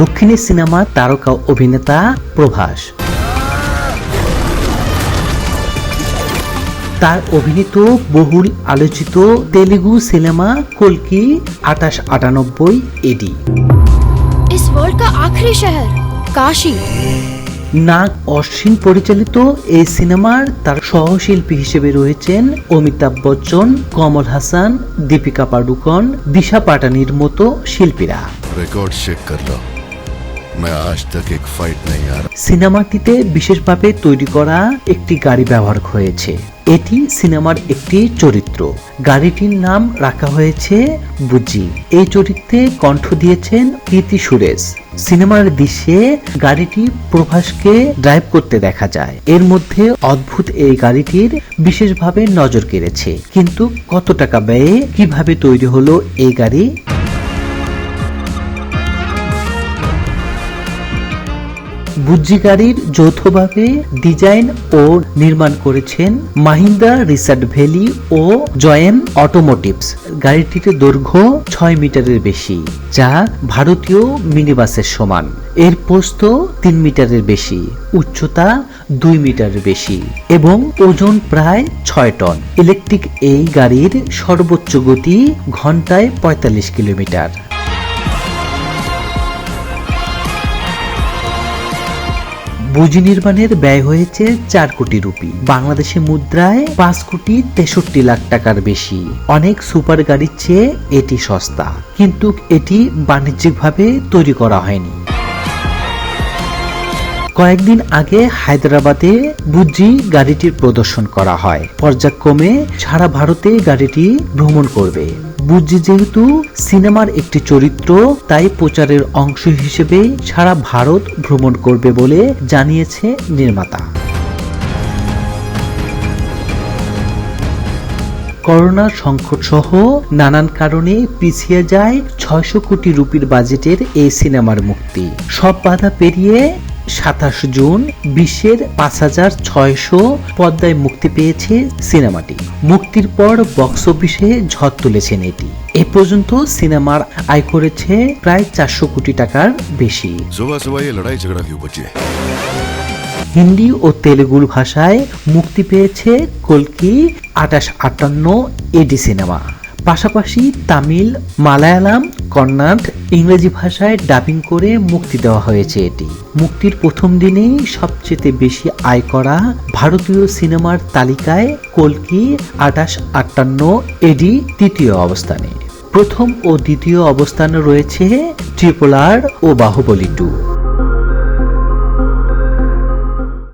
দক্ষিণী সিনেমা তারকা অভিনেতা প্রভাস। তার অভিনীত বহুল আলোচিত তেলেগু সিনেমা কলকি আঠাশ আটানব্বই এডি। কাশি নাগ অশ্বিন পরিচালিত এই সিনেমার তার সহশিল্পী হিসেবে রয়েছেন অমিতাভ বচ্চন কমল হাসান দীপিকা পাডুকন দিশা পাটানির মতো শিল্পীরা। রেকর্ড চেক করলাম। সিনেমাটিতে বিশেষভাবে তৈরি করা একটি গাড়ি ব্যবহার হয়েছে। এটি সিনেমার একটি চরিত্র। গাড়িটির নাম রাখা হয়েছে বুজি। এই চরিত্রে কণ্ঠ দিয়েছেন কীর্তি সুরেশ। সিনেমার দৃশ্যে গাড়িটি প্রভাসকে ড্রাইভ করতে দেখা যায়। এর মধ্যে অদ্ভুত এই গাড়িটির বিশেষভাবে নজর কেড়েছে। কিন্তু কত টাকা ব্যয়ে কীভাবে তৈরি হলো এই গাড়ি? বুজ্জি গাড়ির যৌথভাবে ডিজাইন ও নির্মাণ করেছেন মাহিন্দ্রা রিসার্ট ভ্যালি ও জয়েন অটোমোটিভস। গাড়িটির দৈর্ঘ্য ছয় মিটারের বেশি, যা ভারতীয় মিনিবাসের সমান। এর প্রস্থ তিন মিটারের বেশি, উচ্চতা দুই মিটারের বেশি এবং ওজন প্রায় ছয় টন। ইলেকট্রিক এই গাড়ির সর্বোচ্চ গতি ঘন্টায় পঁয়তাল্লিশ কিলোমিটার। বুজি নির্মাণের ব্যয় হয়েছে চার কোটি রুপি। বাংলাদেশি মুদ্রায় পাঁচ কোটি তেষট্টি লাখ টাকার বেশি। অনেক সুপার গাড়ির চেয়ে এটি সস্তা। কিন্তু এটি বাণিজ্যিকভাবে তৈরি করা হয়নি। কয়েকদিন আগে হায়দ্রাবাদে বুজ্জি গাড়িটির প্রদর্শন করা হয়। পর্যায়ক্রমে সারা ভারতে গাড়িটি ভ্রমণ করবে। বুজ্জি যেহেতু সিনেমার একটি চরিত্র, তাই প্রচারের অংশ হিসেবে সারা ভারত ভ্রমণ করবে বলে জানিয়েছে নির্মাতা। করোনা সংকট সহ নানান কারণে পিছিয়ে যায় ছয়শো কোটি রুপির বাজেটের এই সিনেমার মুক্তি। সব বাধা পেরিয়ে সাতাশ জুন বিশ্বের পাঁচ হাজার ছয়শো পদ্মায় মুক্তি পেয়েছে সিনেমাটি। মুক্তির পর বক্স অফিসে ঝড় তুলেছেন এটি। এ পর্যন্ত সিনেমার আয় করেছে প্রায় চারশো কোটি টাকার বেশি। হিন্দি ও তেলেগুর ভাষায় মুক্তি পেয়েছে কলকি আটাশ আটান্ন এডি সিনেমা। পাশাপাশি তামিল, মালায়ালাম, কন্নাড, ইংরেজি ভাষায় ডাবিং করে মুক্তি দেওয়া হয়েছে এটি। মুক্তির প্রথম দিনেই সবচেয়ে বেশি আয় করা ভারতীয় সিনেমার তালিকায় কলকি আঠাশ আটান্ন, এডি তৃতীয় অবস্থানে। প্রথম ও দ্বিতীয় অবস্থানে রয়েছে ট্রিপল আর ও বাহুবলী টু।